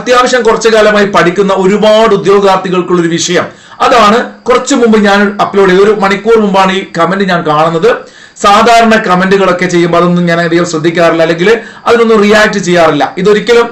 അത്യാവശ്യം കുറച്ചു കാലമായി പഠിക്കുന്ന ഒരുപാട് ഉദ്യോഗാർത്ഥികൾക്കുള്ള ഒരു വിഷയം. അതാണ് കുറച്ചു മുമ്പ് ഞാൻ അപ്ലോഡ് ചെയ്ത. ഒരു മണിക്കൂർ മുമ്പാണ് ഈ കമന്റ് ഞാൻ കാണുന്നത്. സാധാരണ കമന്റുകളൊക്കെ ചെയ്യുമ്പോൾ അതൊന്നും ഞാൻ അധികം ശ്രദ്ധിക്കാറില്ല. അല്ലെങ്കിൽ അതിനൊന്നും റിയാക്ട് ചെയ്യാറില്ല. ഇതൊരിക്കലും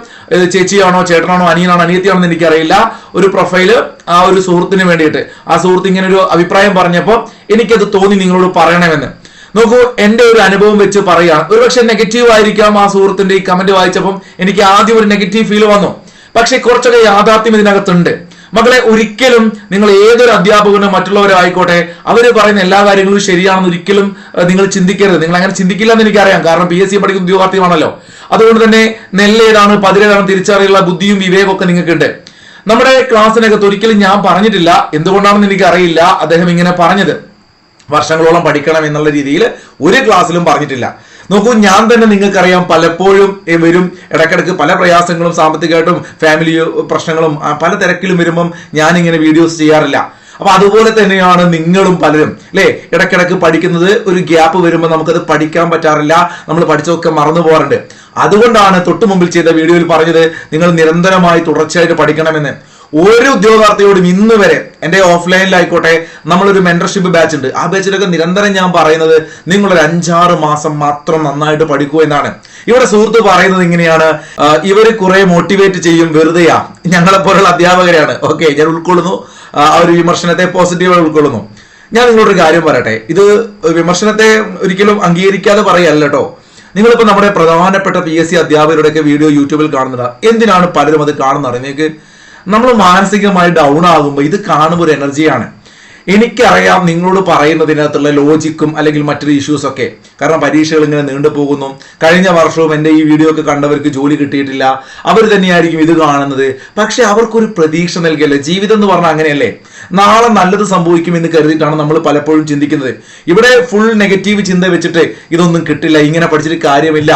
ചേച്ചിയാണോ ചേട്ടനാണോ അനിയനാണോ അനിയത്തിയാണോ എന്ന് എനിക്കറിയില്ല. ഒരു പ്രൊഫൈൽ ആ ഒരു സുഹൃത്തിന് വേണ്ടിയിട്ട്. ആ സുഹൃത്ത് ഇങ്ങനെ ഒരു അഭിപ്രായം പറഞ്ഞപ്പോൾ എനിക്കത് തോന്നി നിങ്ങളോട് പറയണമെന്ന്. നോക്കൂ എന്റെ ഒരു അനുഭവം വെച്ച് പറയുകയാണ്. ഒരുപക്ഷെ നെഗറ്റീവ് ആയിരിക്കാം ആ സുഹൃത്തിന്റെ ഈ കമന്റ് വായിച്ചപ്പം എനിക്ക് ആദ്യം ഒരു നെഗറ്റീവ് ഫീൽ വന്നു. പക്ഷെ കുറച്ചൊക്കെ യാഥാർത്ഥ്യം ഇതിനകത്തുണ്ട്. മകളെ ഒരിക്കലും നിങ്ങൾ ഏതൊരു അധ്യാപകനോ മറ്റുള്ളവരായിക്കോട്ടെ അവർ പറയുന്ന എല്ലാ കാര്യങ്ങളും ശരിയാണെന്ന് ഒരിക്കലും നിങ്ങൾ ചിന്തിക്കരുത്. നിങ്ങൾ അങ്ങനെ ചിന്തിക്കില്ല എന്ന് എനിക്കറിയാം. കാരണം പി എസ് സി പഠിക്കുന്ന ഉദ്യോഗാർത്ഥിയാണല്ലോ അതുകൊണ്ട് തന്നെ നെല്ലേതാണ് പതിരേതാണ് തിരിച്ചറിയുള്ള ബുദ്ധിയും വിവേകവും ഒക്കെ നിങ്ങൾക്കുണ്ട്. നമ്മുടെ ക്ലാസ്സിനകത്ത് ഒരിക്കലും ഞാൻ പറഞ്ഞിട്ടില്ല. എന്തുകൊണ്ടാണെന്ന് എനിക്കറിയില്ല. അദ്ദേഹം ഇങ്ങനെ പറഞ്ഞത്. വർഷങ്ങളോളം പഠിക്കണം എന്നുള്ള രീതിയിൽ ഒരു ക്ലാസ്സിലും പറഞ്ഞിട്ടില്ല. നോക്കൂ ഞാൻ തന്നെ നിങ്ങൾക്കറിയാം പലപ്പോഴും വരും ഇടക്കിടക്ക് പല പ്രയാസങ്ങളും സാമ്പത്തികമായിട്ടും ഫാമിലി പ്രശ്നങ്ങളും പല തിരക്കിലും വരുമ്പം ഞാൻ ഇങ്ങനെ വീഡിയോസ് ചെയ്യാറില്ല. അപ്പൊ അതുപോലെ തന്നെയാണ് നിങ്ങളും പലരും അല്ലേ? ഇടക്കിടക്ക് പഠിക്കുന്നത് ഒരു ഗ്യാപ്പ് വരുമ്പോൾ നമുക്കത് പഠിക്കാൻ പറ്റാറില്ല നമ്മൾ പഠിച്ചതൊക്കെ മറന്നു പോകാറുണ്ട്. അതുകൊണ്ടാണ് തൊട്ടു മുമ്പിൽ ചെയ്ത വീഡിയോയിൽ പറഞ്ഞത് നിങ്ങൾ നിരന്തരമായി തുടർച്ചയായിട്ട് പഠിക്കണമെന്ന്. ഒരു ഉദ്യോഗാർത്ഥിയോടും ഇന്ന് വരെ എന്റെ ഓഫ്ലൈനിലായിക്കോട്ടെ നമ്മളൊരു മെന്റർഷിപ്പ് ബാച്ച് ഉണ്ട്. ആ ബാച്ചിലൊക്കെ നിരന്തരം ഞാൻ പറയുന്നത് നിങ്ങളൊരു അഞ്ചാറ് മാസം മാത്രം നന്നായിട്ട് പഠിക്കൂ എന്നാണ്. ഇവിടെ സുഹൃത്ത് പറയുന്നത് ഇങ്ങനെയാണ്. ഇവർ കുറെ മോട്ടിവേറ്റ് ചെയ്യും വെറുതെയാ. ഞങ്ങളെ പോലുള്ള അധ്യാപകരാണ് ഓക്കെ ഞാൻ ഉൾക്കൊള്ളുന്നു. ആ ഒരു വിമർശനത്തെ പോസിറ്റീവായി ഉൾക്കൊള്ളുന്നു. ഞാൻ നിങ്ങളോടൊരു കാര്യം പറയട്ടെ. ഇത് വിമർശനത്തെ ഒരിക്കലും അംഗീകരിക്കാതെ പറയല്ല കേട്ടോ നിങ്ങളിപ്പോ നമ്മുടെ പ്രധാനപ്പെട്ട പി എസ് സി അധ്യാപകരുടെയൊക്കെ വീഡിയോ യൂട്യൂബിൽ കാണുന്നത്. എന്തിനാണ് പലരും അത് കാണുന്നത് നിങ്ങൾക്ക് നമ്മൾ മാനസികമായി ഡൗൺ ആകുമ്പോൾ ഇത് കാണുമ്പോൾ ഒരു എനർജിയാണ് എനിക്കറിയാം നിങ്ങളോട് പറയുന്നതിനകത്തുള്ള ലോജിക്കും അല്ലെങ്കിൽ മറ്റൊരു ഇഷ്യൂസ് ഒക്കെ. കാരണം പരീക്ഷകൾ ഇങ്ങനെ നീണ്ടു പോകുന്നു. കഴിഞ്ഞ വർഷവും എന്റെ ഈ വീഡിയോ ഒക്കെ കണ്ടവർക്ക് ജോലി കിട്ടിയിട്ടില്ല. അവർ തന്നെയായിരിക്കും ഇത് കാണുന്നത്. പക്ഷെ അവർക്കൊരു പ്രതീക്ഷ നൽകിയല്ലേ? ജീവിതം എന്ന് പറഞ്ഞാൽ അങ്ങനെയല്ലേ? നാളെ നല്ലത് സംഭവിക്കുമെന്ന് കരുതിയിട്ടാണ് നമ്മൾ പലപ്പോഴും ചിന്തിക്കുന്നത്. ഇവിടെ ഫുൾ നെഗറ്റീവ് ചിന്ത വെച്ചിട്ട് ഇതൊന്നും കിട്ടില്ല ഇങ്ങനെ പഠിച്ചിട്ട് കാര്യമില്ല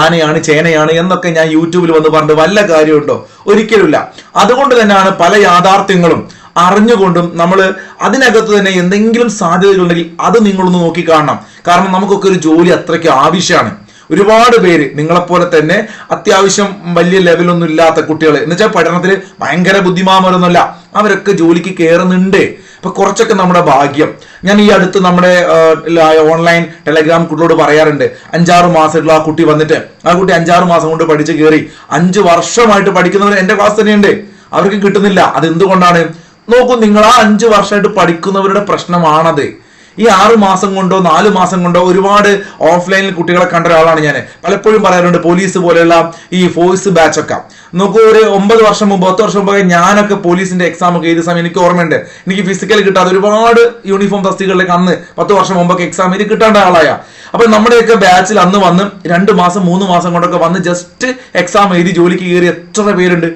ആനയാണ് ചേനയാണ് എന്നൊക്കെ ഞാൻ യൂട്യൂബിൽ വന്ന് പറഞ്ഞിട്ട് വല്ല കാര്യമുണ്ടോ? ഒരിക്കലുമില്ല. അതുകൊണ്ട് തന്നെയാണ് പല യാഥാർത്ഥ്യങ്ങളും അറിഞ്ഞുകൊണ്ടും നമ്മൾ അതിനകത്ത് തന്നെ എന്തെങ്കിലും സാധ്യതകളുണ്ടെങ്കിൽ അത് നിങ്ങളൊന്ന് നോക്കി കാണണം. കാരണം നമുക്കൊക്കെ ഒരു ജോലി അത്രയ്ക്ക് ആവശ്യമാണ്. ഒരുപാട് പേര് നിങ്ങളെപ്പോലെ തന്നെ അത്യാവശ്യം വലിയ ലെവലൊന്നും ഇല്ലാത്ത കുട്ടികൾ എന്ന് വെച്ചാൽ പഠനത്തിൽ ഭയങ്കര ബുദ്ധിമാമരൊന്നുമല്ല അവരൊക്കെ ജോലിക്ക് കയറുന്നുണ്ട് അപ്പൊ കുറച്ചൊക്കെ നമ്മുടെ ഭാഗ്യം. ഞാൻ ഈ അടുത്ത് നമ്മുടെ ഓൺലൈൻ ടെലഗ്രാം കുട്ടിയോട് പറയാറുണ്ട്. അഞ്ചാറ് മാസമായിട്ടുള്ള ആ കുട്ടി വന്നിട്ട് ആ കുട്ടി അഞ്ചാറ് മാസം കൊണ്ട് പഠിച്ച് കയറി അഞ്ച് വർഷമായിട്ട് പഠിക്കുന്നവർ എന്റെ ക്ലാസ് തന്നെയുണ്ട്. അവർക്ക് കിട്ടുന്നില്ല. അത് എന്തുകൊണ്ടാണ് നോക്കൂ നിങ്ങൾ ആ അഞ്ച് വർഷമായിട്ട് പഠിക്കുന്നവരുടെ പ്രശ്നമാണത്. ഈ ആറ് മാസം കൊണ്ടോ നാല് മാസം കൊണ്ടോ ഒരുപാട് ഓഫ്ലൈനിൽ കുട്ടികളെ കണ്ട ഒരാളാണ് ഞാൻ പലപ്പോഴും പറയാറുണ്ട് പോലീസ് പോലെയുള്ള ഈ ഫോഴ്സ് ബാച്ച് ഒക്കെ. നോക്കൂ ഒരു ഒമ്പത് വർഷം മുമ്പ് പത്ത് വർഷം മുമ്പ് ഞാനൊക്കെ പോലീസിന്റെ എക്സാം ഒക്കെ എഴുതിയ സമയം എനിക്ക് ഓർമ്മയുണ്ട്. എനിക്ക് ഫിസിക്കൽ കിട്ടാതെ ഒരുപാട് യൂണിഫോം തസ്തികളിലേക്ക് അന്ന് പത്ത് വർഷം മുമ്പൊക്കെ എക്സാം എനിക്ക് കിട്ടേണ്ട ആളായ. അപ്പൊ നമ്മുടെയൊക്കെ ബാച്ചിൽ അന്ന് വന്ന് രണ്ട് മാസം മൂന്ന് മാസം കൊണ്ടൊക്കെ വന്ന് ജസ്റ്റ് എക്സാം എഴുതി ജോലിക്ക് കയറി എത്ര പേരുണ്ട്?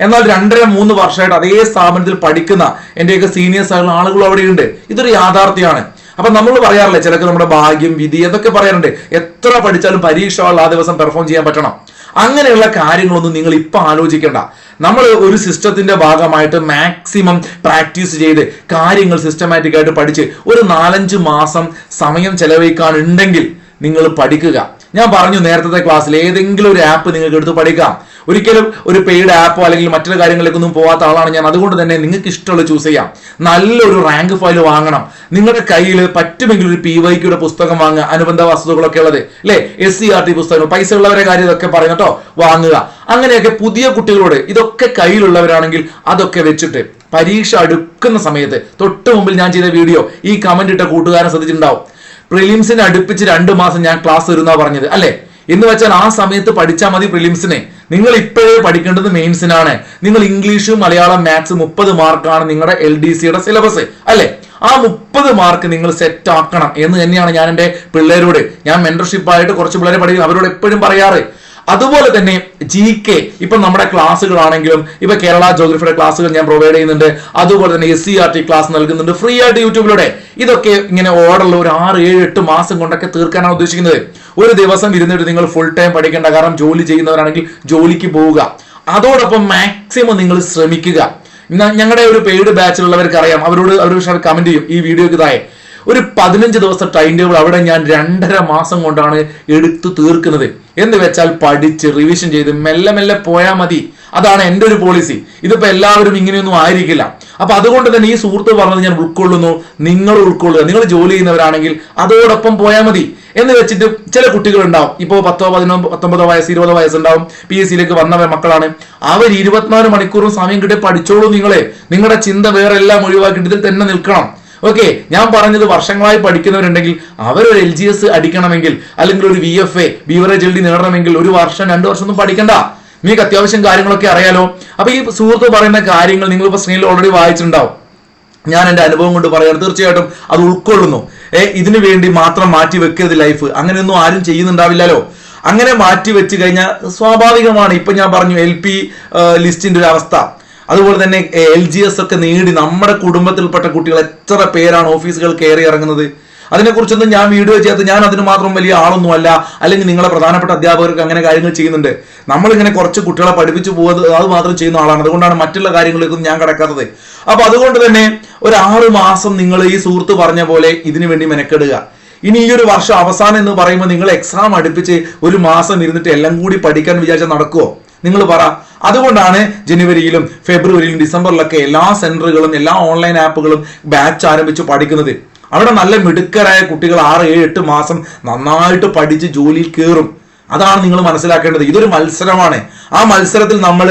എന്നാൽ രണ്ടര മൂന്ന് വർഷമായിട്ട് അതേ സ്ഥാപനത്തിൽ പഠിക്കുന്ന എന്റെയൊക്കെ സീനിയേഴ്സ് ആയിട്ടുള്ള ആളുകളും അവിടെയുണ്ട്. ഇതൊരു യാഥാർത്ഥ്യമാണ്. അപ്പൊ നമ്മൾ പറയാറില്ലേ ചിലക്ക് നമ്മുടെ ഭാഗ്യം വിധി എന്നൊക്കെ പറയാറുണ്ട്. എത്ര പഠിച്ചാലും പരീക്ഷ ഉള്ള ആ ദിവസം പെർഫോം ചെയ്യാൻ പറ്റണം. അങ്ങനെയുള്ള കാര്യങ്ങളൊന്നും നിങ്ങൾ ഇപ്പൊ ആലോചിക്കേണ്ട. നമ്മൾ ഒരു സിസ്റ്റത്തിന്റെ ഭാഗമായിട്ട് മാക്സിമം പ്രാക്ടീസ് ചെയ്ത് കാര്യങ്ങൾ സിസ്റ്റമാറ്റിക് ആയിട്ട് പഠിച്ച് ഒരു നാലഞ്ച് മാസം സമയം ചെലവഴിക്കാനുണ്ടെങ്കിൽ നിങ്ങൾ പഠിക്കുക. ഞാൻ പറഞ്ഞു നേരത്തെ ക്ലാസ്സിൽ ഏതെങ്കിലും ഒരു ആപ്പ് നിങ്ങൾക്ക് എടുത്ത് പഠിക്കാം. ഒരിക്കലും ഒരു പെയ്ഡ് ആപ്പോ അല്ലെങ്കിൽ മറ്റൊരു കാര്യങ്ങളിലേക്കൊന്നും പോകാത്ത ആളാണ് ഞാൻ. അതുകൊണ്ട് തന്നെ നിങ്ങൾക്ക് ഇഷ്ടമുള്ള ചൂസ് ചെയ്യാം. നല്ലൊരു റാങ്ക് ഫയൽ വാങ്ങണം. നിങ്ങളുടെ കയ്യിൽ പറ്റുമെങ്കിൽ ഒരു പി വൈക്കിയുടെ പുസ്തകം വാങ്ങുക. അനുബന്ധ വസ്തുതകളൊക്കെ ഉള്ളത്. അല്ലെ എസ് സി ആർ ടി പുസ്തകങ്ങൾ. പൈസ ഉള്ളവരെ കാര്യം ഇതൊക്കെ പറയും കേട്ടോ. വാങ്ങുക. അങ്ങനെയൊക്കെ പുതിയ കുട്ടികളോട് ഇതൊക്കെ കയ്യിലുള്ളവരാണെങ്കിൽ അതൊക്കെ വെച്ചിട്ട് പരീക്ഷ അടുക്കുന്ന സമയത്ത് തൊട്ട് മുമ്പിൽ ഞാൻ ചെയ്ത വീഡിയോ ഈ കമന്റ് ഇട്ട കൂട്ടുകാരൻ ശ്രദ്ധിച്ചിട്ടുണ്ടാവും. പ്രിലിംസിനെ അടുപ്പിച്ച് രണ്ട് മാസം ഞാൻ ക്ലാസ് തരുന്ന പറഞ്ഞത്. അല്ലെ? എന്ന് വെച്ചാൽ ആ സമയത്ത് പഠിച്ചാൽ മതി പ്രിലിംസിനെ. നിങ്ങൾ ഇപ്പോഴേ പഠിക്കേണ്ടത് മെയിൻസിനാണ്. നിങ്ങൾ ഇംഗ്ലീഷ് മലയാളം മാത്സ് മുപ്പത് മാർക്കാണ് നിങ്ങളുടെ എൽ ഡി സിയുടെ സിലബസ് അല്ലെ? ആ മുപ്പത് മാർക്ക് നിങ്ങൾ സെറ്റ് ആക്കണം എന്ന് തന്നെയാണ് ഞാൻ എന്റെ പിള്ളേരോട് ഞാൻ മെന്റർഷിപ്പ് ആയിട്ട് കുറച്ച് പിള്ളേരെ പഠിക്കുന്നത് അവരോട് എപ്പോഴും പറയാറ്. അതുപോലെ തന്നെ ജി കെ ഇപ്പൊ നമ്മുടെ ക്ലാസ്സുകളാണെങ്കിലും ഇപ്പൊ കേരള ജോഗ്രഫിയുടെ ക്ലാസ്സുകൾ ഞാൻ പ്രൊവൈഡ് ചെയ്യുന്നുണ്ട്. അതുപോലെ തന്നെ S C R T class നൽകുന്നുണ്ട്. ഫ്രീ ആയിട്ട് യൂട്യൂബിലൂടെ ഇതൊക്കെ ഇങ്ങനെ ഓർഡറിൽ ഒരു ആറ് ഏഴ് എട്ട് മാസം കൊണ്ടൊക്കെ തീർക്കാനാണ് ഉദ്ദേശിക്കുന്നത്. ഒരു ദിവസം ഇരുന്നിട്ട് നിങ്ങൾ ഫുൾ ടൈം പഠിക്കേണ്ട കാരണം ജോലി ചെയ്യുന്നവരാണെങ്കിൽ ജോലിക്ക് പോവുക. അതോടൊപ്പം മാക്സിമം നിങ്ങൾ ശ്രമിക്കുക. ഞങ്ങളുടെ ഒരു പെയ്ഡ് ബാച്ചിലുള്ളവർക്ക് അറിയാം അവരോട് അവർ കമന്റ് ചെയ്യും. ഈ വീഡിയോക്ക് താഴെ. ഒരു പതിനഞ്ച് ദിവസം ടൈം ടേബിൾ അവിടെ ഞാൻ രണ്ടര മാസം കൊണ്ടാണ് എടുത്തു തീർക്കുന്നത്. എന്ന് വെച്ചാൽ പഠിച്ച് റിവിഷൻ ചെയ്ത് മെല്ലെ മെല്ലെ പോയാൽ മതി. അതാണ് എന്റെ ഒരു പോളിസി ഇതിപ്പോ എല്ലാവരും ഇങ്ങനെയൊന്നും ആയിരിക്കില്ല. അപ്പൊ അതുകൊണ്ട് തന്നെ ഈ സുഹൃത്ത് പറഞ്ഞത് ഞാൻ ഉൾക്കൊള്ളുന്നു. നിങ്ങൾ ഉൾക്കൊള്ളുക. നിങ്ങൾ ജോലി ചെയ്യുന്നവരാണെങ്കിൽ അതോടൊപ്പം പോയാൽ മതി. എന്ന് വെച്ചിട്ട് ചില കുട്ടികൾ ഉണ്ടാവും ഇപ്പോൾ പത്തോ പതിനോ പത്തൊമ്പതോ വയസ്സ് ഇരുപതോ വയസ്സുണ്ടാവും. പി എസ് സിയിലേക്ക് വന്ന മക്കളാണ്. അവർ ഇരുപത്തിനാല് മണിക്കൂറും സമയം കിട്ടി പഠിച്ചോളൂ നിങ്ങളെ. നിങ്ങളുടെ ചിന്ത വേറെ എല്ലാം ഒഴിവാക്കിയിട്ട് ഇതിൽ തന്നെ നിൽക്കണം. ഓക്കെ ഞാൻ പറഞ്ഞത് വർഷങ്ങളായി പഠിക്കുന്നവരുണ്ടെങ്കിൽ അവരൊരു എൽ ജി എസ് അടിക്കണമെങ്കിൽ അല്ലെങ്കിൽ ഒരു V F A beverage L D നേടണമെങ്കിൽ ഒരു വർഷം രണ്ടു വർഷം ഒന്നും പഠിക്കണ്ട. നിങ്ങൾക്ക് അത്യാവശ്യം കാര്യങ്ങളൊക്കെ അറിയാലോ. അപ്പൊ ഈ സുഹൃത്ത് പറയുന്ന കാര്യങ്ങൾ നിങ്ങൾ ഇപ്പൊ സ്ക്രീനിൽ ഓൾറെഡി വായിച്ചിട്ടുണ്ടാവും. ഞാൻ എന്റെ അനുഭവം കൊണ്ട് പറയാം. തീർച്ചയായിട്ടും അത് ഉൾക്കൊള്ളുന്നു. ഏ ഇതിനു വേണ്ടി മാത്രം മാറ്റി വെക്കരുത് ലൈഫ് അങ്ങനെയൊന്നും ആരും ചെയ്യുന്നുണ്ടാവില്ലല്ലോ. അങ്ങനെ മാറ്റി വെച്ച് കഴിഞ്ഞാൽ സ്വാഭാവികമാണ്. ഇപ്പൊ ഞാൻ പറഞ്ഞു എൽ പി ലിസ്റ്റിന്റെ ഒരു അവസ്ഥ. അതുപോലെ തന്നെ എൽ ജി എസ് ഒക്കെ നേടി നമ്മുടെ കുടുംബത്തിൽപ്പെട്ട കുട്ടികൾ എത്ര പേരാണ് ഓഫീസുകൾ കയറി ഇറങ്ങുന്നത്? അതിനെക്കുറിച്ചൊന്നും ഞാൻ വീഡിയോ ചെയ്യാത്ത ഞാൻ അതിന് മാത്രം വലിയ ആളൊന്നും അല്ല അല്ലെങ്കിൽ നിങ്ങളെ പ്രധാനപ്പെട്ട അധ്യാപകർക്ക് അങ്ങനെ കാര്യങ്ങൾ ചെയ്യുന്നുണ്ട്. നമ്മളിങ്ങനെ കുറച്ച് കുട്ടികളെ പഠിപ്പിച്ചു പോകുന്നത് അത് മാത്രം ചെയ്യുന്ന ആളാണ്. അതുകൊണ്ടാണ് മറ്റുള്ള കാര്യങ്ങളിലേക്കൊന്നും ഞാൻ കിടക്കാത്തത്. അപ്പൊ അതുകൊണ്ട് തന്നെ ഒരു ആറ് മാസം നിങ്ങൾ ഈ സുഹൃത്ത് പറഞ്ഞ പോലെ ഇതിനു വേണ്ടി മെനക്കെടുക. ഇനി ഈ ഒരു വർഷം അവസാനം എന്ന് പറയുമ്പോൾ നിങ്ങൾ എക്സാം അടുപ്പിച്ച് ഒരു മാസം ഇരുന്നിട്ട് എല്ലാം കൂടി പഠിക്കാൻ വിചാരിച്ചാൽ നടക്കുമോ നിങ്ങൾ പറ. അതുകൊണ്ടാണ് ജനുവരിയിലും ഫെബ്രുവരിയിലും ഡിസംബറിലൊക്കെ എല്ലാ സെന്ററുകളും എല്ലാ ഓൺലൈൻ ആപ്പുകളും ബാച്ച് ആരംഭിച്ച് പഠിക്കുന്നത്. അവിടെ നല്ല മിടുക്കരായ കുട്ടികൾ ആറ് ഏഴ് എട്ട് മാസം നന്നായിട്ട് പഠിച്ച് ജോലിയിൽ കയറും. അതാണ് നിങ്ങൾ മനസ്സിലാക്കേണ്ടത്. ഇതൊരു മത്സരമാണ്. ആ മത്സരത്തിൽ നമ്മൾ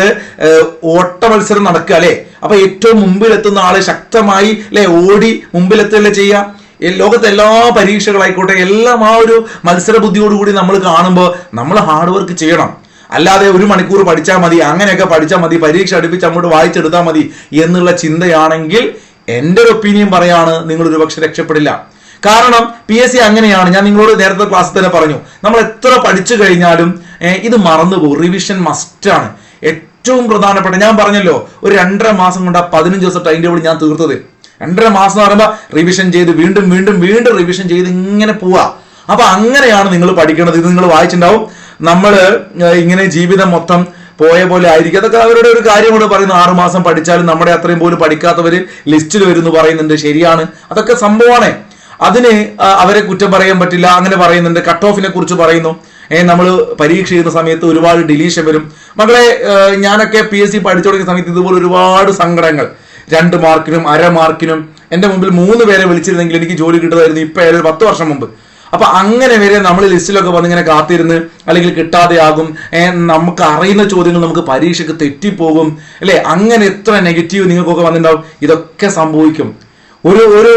ഓട്ട മത്സരം നടക്കുക അല്ലെ? അപ്പൊ ഏറ്റവും മുമ്പിലെത്തുന്ന ആൾ ശക്തമായി അല്ലെ ഓടി മുമ്പിലെത്തുകയല്ലേ ചെയ്യുക ലോകത്തെ എല്ലാ പരീക്ഷകളായിക്കോട്ടെ എല്ലാം ആ ഒരു മത്സര ബുദ്ധിയോടുകൂടി നമ്മൾ കാണുമ്പോൾ നമ്മൾ ഹാർഡ് വർക്ക് ചെയ്യണം. അല്ലാതെ ഒരു മണിക്കൂർ പഠിച്ചാൽ മതി അങ്ങനെയൊക്കെ പഠിച്ചാൽ മതി പരീക്ഷ അടുപ്പിച്ച് അങ്ങോട്ട് വായിച്ചെടുത്താൽ മതി എന്നുള്ള ചിന്തയാണെങ്കിൽ എന്റെ ഒരു ഒപ്പീനിയൻ പറയാണ് നിങ്ങൾ ഒരുപക്ഷെ രക്ഷപ്പെടില്ല. കാരണം പി എസ് സി അങ്ങനെയാണ്. ഞാൻ നിങ്ങളോട് നേരത്തെ ക്ലാസ്സിൽ തന്നെ പറഞ്ഞു. നമ്മൾ എത്ര പഠിച്ചു കഴിഞ്ഞാലും ഇത് മറന്നുപോകും. റിവിഷൻ മസ്റ്റ് ആണ്. ഏറ്റവും പ്രധാനപ്പെട്ട ഞാൻ പറഞ്ഞല്ലോ ഒരു രണ്ടര മാസം കൊണ്ട് ആ പതിനഞ്ച് ദിവസം ടൈം ടേബിൾ ഞാൻ തീർത്തത്. രണ്ടര മാസം എന്ന് പറയുമ്പോൾ റിവിഷൻ ചെയ്ത് വീണ്ടും വീണ്ടും വീണ്ടും റിവിഷൻ ചെയ്ത് ഇങ്ങനെ പോവാ. അപ്പൊ അങ്ങനെയാണ് നിങ്ങൾ പഠിക്കേണ്ടത് ഇത് നിങ്ങൾ വായിച്ചിട്ടുണ്ടാവും. നമ്മൾ ഇങ്ങനെ ജീവിതം മൊത്തം പോയ പോലെ ആയിരിക്കും. അതൊക്കെ അവരുടെ ഒരു കാര്യം പറയുന്നത്. പറയുന്നു ആറുമാസം പഠിച്ചാലും നമ്മുടെ അത്രയും പോലും പഠിക്കാത്തവര് ലിസ്റ്റിൽ വരുന്നു പറയുന്നുണ്ട് ശരിയാണ്. അതൊക്കെ സംഭവമാണ്. അതിന് അവരെ കുറ്റം പറയാൻ പറ്റില്ല. അങ്ങനെ പറയുന്നുണ്ട്. കട്ട് ഓഫിനെ കുറിച്ച് പറയുന്നു. ഏ നമ്മൾ പരീക്ഷ ചെയ്യുന്ന സമയത്ത് ഒരുപാട് ഡിലീഷൻ വരും. മകളെ ഞാനൊക്കെ പി എസ് സി പഠിച്ചു തുടങ്ങിയ സമയത്ത് ഇതുപോലെ ഒരുപാട് സങ്കടങ്ങൾ. രണ്ട് മാർക്കിനും അര മാർക്കിനും എന്റെ മുമ്പിൽ മൂന്ന് പേരെ വിളിച്ചിരുന്നെങ്കിൽ എനിക്ക് ജോലി കിട്ടുമായിരുന്നു. ഇപ്പൊ ഏതായാലും പത്ത് വർഷം മുമ്പ്. അപ്പൊ അങ്ങനെ വരെ നമ്മൾ ലിസ്റ്റിലൊക്കെ വന്ന് ഇങ്ങനെ കാത്തിരുന്ന് അല്ലെങ്കിൽ കിട്ടാതെയാകും. നമുക്ക് അറിയുന്ന ചോദ്യങ്ങൾ നമുക്ക് പരീക്ഷയ്ക്ക് തെറ്റിപ്പോകും. അല്ലെ? അങ്ങനെ എത്ര നെഗറ്റീവ് നിങ്ങൾക്കൊക്കെ വന്നിട്ടുണ്ടാവും? ഇതൊക്കെ സംഭവിക്കും. ഒരു ഒരു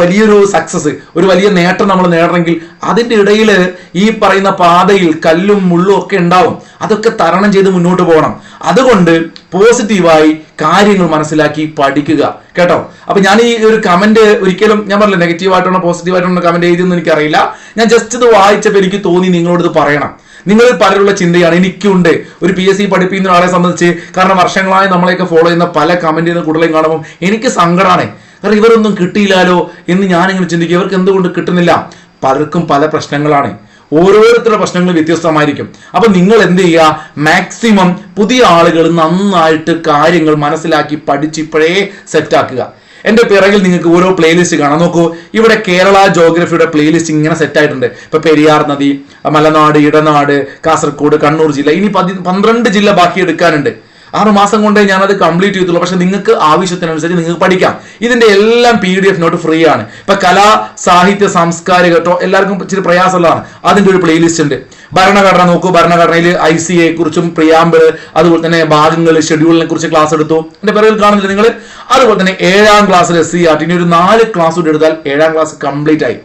വലിയൊരു സക്സസ് ഒരു വലിയ നേട്ടം നമ്മൾ നേടണമെങ്കിൽ അതിന്റെ ഇടയിൽ ഈ പറയുന്ന പാതയിൽ കല്ലും മുള്ളും ഒക്കെ ഉണ്ടാവും. അതൊക്കെ തരണം ചെയ്ത് മുന്നോട്ട് പോകണം. അതുകൊണ്ട് പോസിറ്റീവായി കാര്യങ്ങൾ മനസ്സിലാക്കി പഠിക്കുക. കേട്ടോ? അപ്പൊ ഞാൻ ഈ ഒരു കമന്റ് ഒരിക്കലും ഞാൻ പറഞ്ഞില്ല നെഗറ്റീവ് ആയിട്ടാണോ പോസിറ്റീവ് ആയിട്ടാണോ കമന്റ് എഴുതിയെന്ന് എനിക്കറിയില്ല. ഞാൻ ജസ്റ്റ് ഇത് വായിച്ചപ്പോൾ എനിക്ക് തോന്നി നിങ്ങളോട് ഇത് പറയണം. നിങ്ങൾ പലരുള്ള ചിന്തയാണ് എനിക്കുണ്ട്. ഒരു പി എസ് സി പഠിപ്പിക്കുന്ന ആളെ സംബന്ധിച്ച് കാരണം വർഷങ്ങളായി നമ്മളെയൊക്കെ ഫോളോ ചെയ്യുന്ന പല കമന്റ് ചെയ്യുന്ന കൂടുതലും കാണുമ്പോൾ എനിക്ക് സങ്കടമാണ് കാരണം ഇവരൊന്നും കിട്ടിയില്ലാലോ എന്ന് ഞാനിങ്ങനെ ചിന്തിക്കും. ഇവർക്ക് എന്തുകൊണ്ട് കിട്ടുന്നില്ല? പലർക്കും പല പ്രശ്നങ്ങളാണ്. ഓരോരുത്തരുടെ പ്രശ്നങ്ങൾ വ്യത്യസ്തമായിരിക്കും. അപ്പൊ നിങ്ങൾ എന്ത് ചെയ്യുക? മാക്സിമം പുതിയ ആളുകൾ നന്നായിട്ട് കാര്യങ്ങൾ മനസ്സിലാക്കി പഠിച്ച് ഇപ്പോഴേ സെറ്റാക്കുക എന്റെ പിറകിൽ നിങ്ങൾക്ക് ഓരോ പ്ലേലിസ്റ്റ് കാണാം. നോക്കൂ ഇവിടെ കേരള ജോഗ്രഫിയുടെ പ്ലേലിസ്റ്റ് ഇങ്ങനെ സെറ്റ് ആയിട്ടുണ്ട്. ഇപ്പൊ പെരിയാർ നദി മലനാട് ഇടനാട് കാസർഗോഡ് കണ്ണൂർ ജില്ല. ഇനി പതി പന്ത്രണ്ട് ജില്ല ബാക്കി എടുക്കാനുണ്ട്. ആറ് മാസം കൊണ്ടേ അത് കംപ്ലീറ്റ് ചെയ്തിട്ടുള്ളൂ പക്ഷെ നിങ്ങൾക്ക് ആവശ്യത്തിനനുസരിച്ച് നിങ്ങൾക്ക് പഠിക്കാം. ഇതിന്റെ എല്ലാം P D F note free ആണ്. ഇപ്പൊ കലാ സാഹിത്യ സാംസ്കാരിക കേട്ടോ എല്ലാവർക്കും ഇച്ചിരി പ്രയാസമുള്ളതാണ്. അതിന്റെ ഒരു പ്ലേലിസ്റ്റ് ഉണ്ട്. ഭരണഘടന നോക്കൂ. ഭരണഘടനയിൽ ഐ സി എ കുറിച്ചും പ്രിയാമ്പിൾ അതുപോലെ തന്നെ ഭാഗങ്ങൾ ഷെഡ്യൂളിനെ കുറിച്ച് ക്ലാസ് എടുത്തു. എന്റെ പിറകിൽ കാണുന്നില്ല നിങ്ങൾ അതുപോലെ തന്നെ ഏഴാം ക്ലാസ്സിൽ എസ് സി ആർ ടി ഒരു നാല് ക്ലാസ് കൂടി എടുത്താൽ ഏഴാം ക്ലാസ് കംപ്ലീറ്റ് ആയി.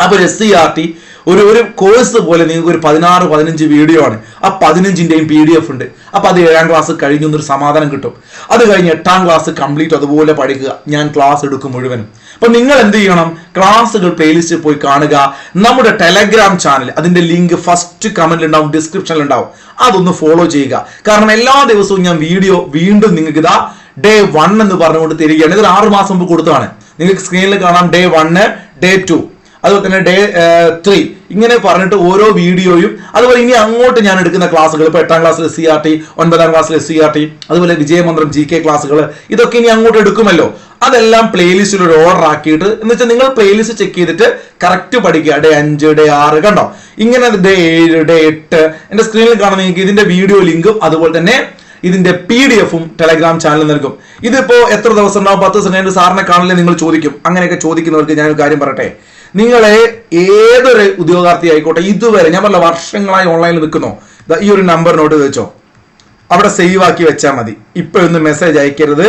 അപ്പൊ ഒരു എസ് സി ആർ ടി ഒരു ഒരു കോഴ്സ് പോലെ നിങ്ങൾക്ക് ഒരു പതിനാറ് പതിനഞ്ച് വീഡിയോ ആണ്. ആ പതിനഞ്ചിന്റെയും പി ഡി എഫ് ഉണ്ട്. അപ്പൊ അത് ഏഴാം ക്ലാസ് കഴിഞ്ഞു എന്നൊരു സമാധാനം കിട്ടും. അത് കഴിഞ്ഞ് എട്ടാം ക്ലാസ് കംപ്ലീറ്റ് അതുപോലെ പഠിക്കുക. ഞാൻ ക്ലാസ് എടുക്കും മുഴുവനും. അപ്പൊ നിങ്ങൾ എന്ത് ചെയ്യണം? ക്ലാസ്സുകൾ പ്ലേലിസ്റ്റിൽ പോയി കാണുക. നമ്മുടെ ടെലഗ്രാം ചാനൽ അതിന്റെ ലിങ്ക് ഫസ്റ്റ് കമന്റിൽ ഉണ്ടാവും ഡിസ്ക്രിപ്ഷനിൽ ഉണ്ടാവും. അതൊന്ന് ഫോളോ ചെയ്യുക. കാരണം എല്ലാ ദിവസവും ഞാൻ വീഡിയോ വീണ്ടും നിങ്ങൾക്ക് ഇതാ ഡേ വൺ എന്ന് പറഞ്ഞുകൊണ്ട് തരികയാണ്. ഇതൊരു ആറ് മാസം മുമ്പ് കൊടുത്തതാണ്. നിങ്ങൾക്ക് സ്ക്രീനിൽ കാണാം ഡേ വണ്ണ് ഡേ ടു അതുപോലെ തന്നെ ഡേ ത്രീ ഇങ്ങനെ പറഞ്ഞിട്ട് ഓരോ വീഡിയോയും അതുപോലെ ഇനി അങ്ങോട്ട് ഞാൻ എടുക്കുന്ന ക്ലാസ്സുകൾ ഇപ്പോൾ എട്ടാം ക്ലാസ്സിൽ എസ് സി ആർ ടി ഒൻപതാം ക്ലാസ്സിൽ എസ് സി ആർ ടി അതുപോലെ വിജയമന്ത്രം ജി കെ ക്ലാസ്സുകൾ ഇതൊക്കെ ഇനി അങ്ങോട്ട് എടുക്കുമല്ലോ. അതെല്ലാം പ്ലേലിസ്റ്റിൽ ഒരു ഓർഡർ ആക്കിയിട്ട് എന്ന് വെച്ചാൽ നിങ്ങൾ പ്ലേലിസ്റ്റ് ചെക്ക് ചെയ്തിട്ട് കറക്റ്റ് പഠിക്കുക. ഡേ അഞ്ച് ഡേ ആറ് കണ്ടോ? ഇങ്ങനെ ഡേ ഏഴ് ഡേ എട്ട് എന്റെ സ്ക്രീനിൽ കാണുന്ന നിങ്ങൾക്ക് ഇതിന്റെ വീഡിയോ ലിങ്കും അതുപോലെ തന്നെ ഇതിന്റെ പി ഡി എഫും ടെലഗ്രാം ചാനലിൽ നൽകും. ഇതിപ്പോ എത്ര ദിവസം ഉണ്ടാവും? പത്ത് ദിവസം കഴിഞ്ഞ് സാറിനെ കാണില്ലേ? നിങ്ങൾ ചോദിക്കും. അങ്ങനെയൊക്കെ ചോദിക്കുന്നവർക്ക് ഞാൻ ഒരു കാര്യം പറയട്ടെ. നിങ്ങളെ ഏതൊരു ഉദ്യോഗാർത്ഥി ആയിക്കോട്ടെ ഇതുവരെ ഞാൻ പറഞ്ഞ വർഷങ്ങളായി ഓൺലൈനിൽ നിൽക്കുന്നു? ഈ ഒരു നമ്പർ നോട്ട് വെച്ചോ അവിടെ സേവ് ആക്കി വെച്ചാൽ മതി. ഇപ്പോഴൊന്നും മെസ്സേജ് അയക്കരുത്.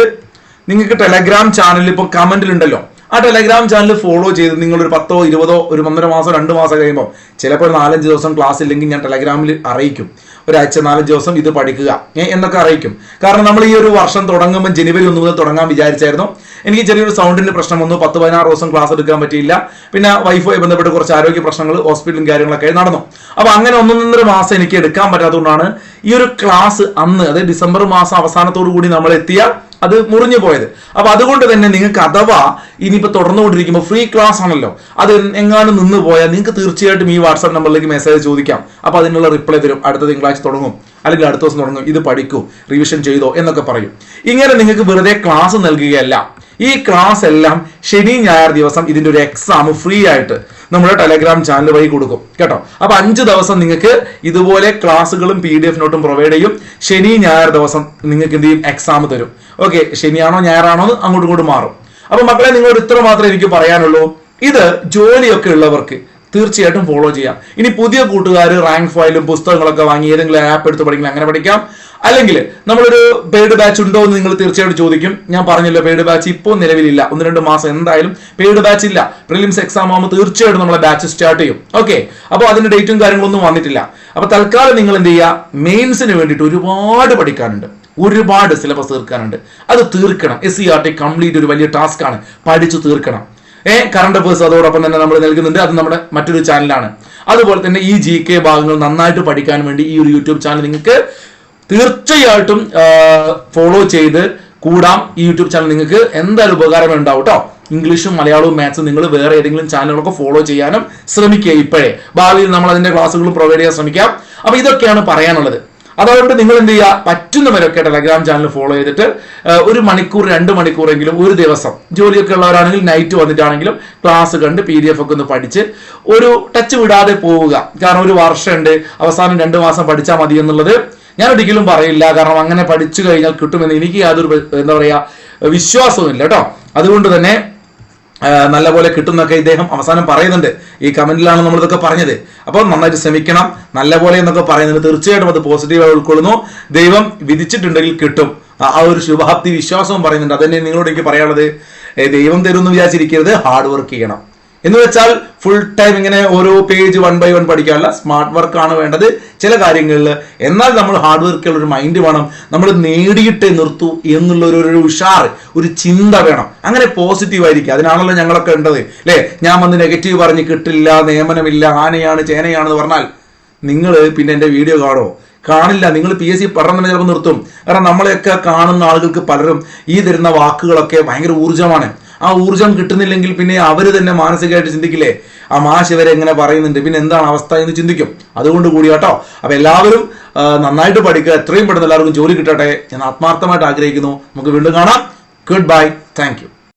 നിങ്ങൾക്ക് ടെലഗ്രാം ചാനലിൽ കമന്റിൽ കമന്റിലുണ്ടല്ലോ ആ ടെലഗ്രാം ചാനൽ ഫോളോ ചെയ്ത് നിങ്ങൾ ഒരു പത്തോ ഇരുപതോ ഒരു ഒന്നര മാസം രണ്ട് മാസം കഴിയുമ്പോൾ ചിലപ്പോൾ നാലഞ്ച് ദിവസം ക്ലാസ് ഇല്ലെങ്കിൽ ഞാൻ ടെലഗ്രാമിൽ അറിയിക്കും. ഒരാഴ്ച നാലഞ്ച് ദിവസം ഇത് പഠിക്കുക എന്നൊക്കെ അറിയിക്കും. കാരണം നമ്മൾ ഈ ഒരു വർഷം തുടങ്ങുമ്പോൾ ജനുവരി ഒന്ന് മുതൽ തുടങ്ങാൻ വിചാരിച്ചായിരുന്നു. എനിക്ക് ചെറിയൊരു സൗണ്ടിന്റെ പ്രശ്നം വന്നു പത്ത് പതിനാറ് ദിവസം ക്ലാസ് എടുക്കാൻ പറ്റിയില്ല. പിന്നെ വൈഫുമായി ബന്ധപ്പെട്ട് കുറച്ച് ആരോഗ്യ പ്രശ്നങ്ങൾ ഹോസ്പിറ്റലും കാര്യങ്ങളൊക്കെ നടന്നു. അപ്പോൾ അങ്ങനെ ഒന്നൊന്നര മാസം എനിക്ക് എടുക്കാൻ പറ്റാത്തതുകൊണ്ടാണ് ഈ ഒരു ക്ലാസ് അന്ന് അതായത് ഡിസംബർ മാസം അവസാനത്തോടു കൂടി നമ്മൾ എത്തിയ അത് മുറിഞ്ഞു പോയത്. അപ്പൊ അതുകൊണ്ട് തന്നെ നിങ്ങൾക്ക് അഥവാ ഇനിയിപ്പോ തുടർന്നുകൊണ്ടിരിക്കുമ്പോൾ ഫ്രീ ക്ലാസ് ആണല്ലോ. അത് എങ്ങാനും നിന്ന് പോയാൽ നിങ്ങൾക്ക് തീർച്ചയായിട്ടും ഈ വാട്സാപ്പ് നമ്പറിലേക്ക് മെസ്സേജ് ചോദിക്കാം. അപ്പൊ അതിനുള്ള റിപ്ലൈ തരും അടുത്ത തിങ്കളാഴ്ച തുടങ്ങും. അല്ലെങ്കിൽ അടുത്ത ദിവസം തുടങ്ങും. ഇത് പഠിക്കൂ. റിവിഷൻ ചെയ്തോ എന്നൊക്കെ പറയും. ഇങ്ങനെ നിങ്ങൾക്ക് വെറുതെ ക്ലാസ് നൽകുകയല്ല. ഈ ക്ലാസ് എല്ലാം ശനി ഞായർ ദിവസം ഇതിന്റെ ഒരു എക്സാം ഫ്രീ ആയിട്ട് നമ്മുടെ ടെലഗ്രാം ചാനൽ വഴി കൊടുക്കും കേട്ടോ? അപ്പൊ അഞ്ച് ദിവസം നിങ്ങൾക്ക് ഇതുപോലെ ക്ലാസ്സുകളും പി ഡി എഫ് നോട്ടും പ്രൊവൈഡ് ചെയ്യും. ശനി ഞായർ ദിവസം നിങ്ങൾക്ക് എന്ത് ചെയ്യും? എക്സാം തരും. ഓക്കെ ശനിയാണോ ഞായറാണോ എന്ന് അങ്ങോട്ടും ഇങ്ങോട്ടും മാറും. അപ്പൊ മക്കളെ നിങ്ങളോട് ഇത്ര മാത്രമേ എനിക്ക് പറയാനുള്ളൂ. ഇത് ജോലിയൊക്കെ ഉള്ളവർക്ക് തീർച്ചയായിട്ടും ഫോളോ ചെയ്യാം. ഇനി പുതിയ കൂട്ടുകാർ റാങ്ക് ഫയലും പുസ്തകങ്ങളൊക്കെ വാങ്ങി ഏതെങ്കിലും ആപ്പ് എടുത്ത് പഠിക്കണം അങ്ങനെ പഠിക്കാം. അല്ലെങ്കിൽ നമ്മളൊരു പെയ്ഡ് ബാച്ച് ഉണ്ടോ എന്ന് നിങ്ങൾ തീർച്ചയായിട്ടും ചോദിക്കും. ഞാൻ പറഞ്ഞല്ലോ പെയ്ഡ് ബാച്ച് ഇപ്പോൾ നിലവിലില്ല. ഒന്ന് രണ്ട് മാസം എന്തായാലും പെയ്ഡ് ബാച്ച് ഇല്ല. പ്രിലിംസ് എക്സാം ആകുമ്പോൾ തീർച്ചയായിട്ടും നമ്മളെ ബാച്ച് സ്റ്റാർട്ട് ചെയ്യും. ഓക്കെ അപ്പോൾ അതിന്റെ ഡേറ്റും കാര്യങ്ങളൊന്നും വന്നിട്ടില്ല. അപ്പൊ തൽക്കാലം നിങ്ങൾ എന്ത് ചെയ്യുക? മെയിൻസിന് വേണ്ടിയിട്ട് ഒരുപാട് പഠിക്കാനുണ്ട്. ഒരുപാട് സിലബസ് തീർക്കാനുണ്ട്. അത് തീർക്കണം. S C R T complete ഒരു വലിയ ടാസ്ക് ആണ്. പഠിച്ചു തീർക്കണം. ഏ കറണ്ട് അഫേഴ്സ് അതോടൊപ്പം തന്നെ നമ്മൾ നൽകുന്നുണ്ട്. അത് നമ്മുടെ മറ്റൊരു ചാനലാണ് അതുപോലെ തന്നെ ഈ ജി കെ ഭാഗങ്ങൾ നന്നായിട്ട് പഠിക്കാൻ വേണ്ടി ഈ ഒരു യൂട്യൂബ് ചാനൽ നിങ്ങൾക്ക് തീർച്ചയായിട്ടും ഫോളോ ചെയ്ത് കൂടാം ഈ യൂട്യൂബ് ചാനൽ നിങ്ങൾക്ക്. എന്തായാലും ഉപകാരം ഉണ്ടാവും കേട്ടോ ഇംഗ്ലീഷും മലയാളവും മാത്സും നിങ്ങൾ വേറെ ഏതെങ്കിലും ചാനലുകളൊക്കെ ഫോളോ ചെയ്യാനും ശ്രമിക്കുക ഇപ്പോഴേ. ഭാവിയിൽ നമ്മൾ അതിന്റെ ക്ലാസ്സുകൾ പ്രൊവൈഡ് ചെയ്യാൻ ശ്രമിക്കാം. അപ്പൊ ഇതൊക്കെയാണ് പറയാനുള്ളത്. അതുകൊണ്ട് നിങ്ങൾ എന്ത് ചെയ്യുക? പറ്റുന്നവരൊക്കെ ടെലഗ്രാം ചാനൽ ഫോളോ ചെയ്തിട്ട് ഒരു മണിക്കൂർ രണ്ട് മണിക്കൂറെങ്കിലും ഒരു ദിവസം ജോലിയൊക്കെ ഉള്ളവരാണെങ്കിൽ നൈറ്റ് വന്നിട്ടാണെങ്കിലും ക്ലാസ് കണ്ട് പി ഡി എഫ് ഒക്കെ ഒന്ന് പഠിച്ച് ഒരു ടച്ച് വിടാതെ പോവുക. കാരണം ഒരു വർഷമുണ്ട്. അവസാനം രണ്ട് മാസം പഠിച്ചാൽ മതി എന്നുള്ളത് ഞാൻ ഒരിക്കലും പറയില്ല. കാരണം അങ്ങനെ പഠിച്ചു കഴിഞ്ഞാൽ കിട്ടുമെന്ന് എനിക്ക് യാതൊരു എന്താ പറയാ വിശ്വാസവും ഇല്ല കേട്ടോ. അതുകൊണ്ട് തന്നെ നല്ലപോലെ കിട്ടുന്നൊക്കെ ഇദ്ദേഹം അവസാനം പറയുന്നുണ്ട്. ഈ കമന്റിലാണ് നമ്മൾ ഇതൊക്കെ പറഞ്ഞത്. അപ്പോൾ നന്നായിട്ട് ശ്രമിക്കണം. നല്ലപോലെ എന്നൊക്കെ പറയുന്നുണ്ട്. തീർച്ചയായിട്ടും അത് പോസിറ്റീവായി ഉൾക്കൊള്ളുന്നു. ദൈവം വിധിച്ചിട്ടുണ്ടെങ്കിൽ കിട്ടും. ആ ഒരു ശുഭാപ്തി വിശ്വാസവും പറയുന്നുണ്ട്. അതന്നെ നിങ്ങളോട് എനിക്ക് പറയാനുള്ളത്. ദൈവം തരുമെന്ന് വിചാരിച്ചിരിക്കരുത്. ഹാർഡ് വർക്ക് ചെയ്യണം. എന്ന് വെച്ചാൽ ഫുൾ ടൈം ഇങ്ങനെ ഓരോ പേജ് വൺ ബൈ വൺ പഠിക്കാനുള്ള സ്മാർട്ട് വർക്ക് ആണ് വേണ്ടത് ചില കാര്യങ്ങളിൽ. എന്നാൽ നമ്മൾ ഹാർഡ് വർക്കുള്ള ഒരു മൈൻഡ് വേണം. നമ്മൾ നേടിയിട്ടേ നിർത്തൂ എന്നുള്ള ഒരു ഒരു ഉഷാർ ഒരു ചിന്ത വേണം. അങ്ങനെ പോസിറ്റീവ് ആയിരിക്കും. അതിനാണല്ലോ ഞങ്ങളൊക്കെ ഉണ്ടത് അല്ലേ ഞാൻ വന്ന് നെഗറ്റീവ് പറഞ്ഞ് കിട്ടില്ല നിയമനമില്ല ആനയാണ് ചേനയാണെന്ന് പറഞ്ഞാൽ നിങ്ങൾ പിന്നെ എന്റെ വീഡിയോ കാണുമോ കാണില്ല. നിങ്ങൾ പി എസ് സി പഠനം തന്നെ ചിലപ്പോൾ നിർത്തും. കാരണം നമ്മളെയൊക്കെ കാണുന്ന ആളുകൾക്ക് പലരും ഈ തരുന്ന വാക്കുകളൊക്കെ ഭയങ്കര ഊർജമാണ്. ആ ഊർജം കിട്ടുന്നില്ലെങ്കിൽ പിന്നെ അവർ തന്നെ മാനസികമായിട്ട് ചിന്തിക്കില്ലേ? ആ മാഷ് ഇവരെ എങ്ങനെ പറയുന്നുണ്ട്. പിന്നെ എന്താണ് അവസ്ഥ എന്ന് ചിന്തിക്കും. അതുകൊണ്ട് കൂടി കേട്ടോ. അപ്പൊ എല്ലാവരും നന്നായിട്ട് പഠിക്കുക. എത്രയും പെട്ടെന്ന് എല്ലാവർക്കും ജോലി കിട്ടട്ടെ ഞാൻ ആത്മാർത്ഥമായിട്ട് ആഗ്രഹിക്കുന്നു. നമുക്ക് വീണ്ടും കാണാം. Good bye thank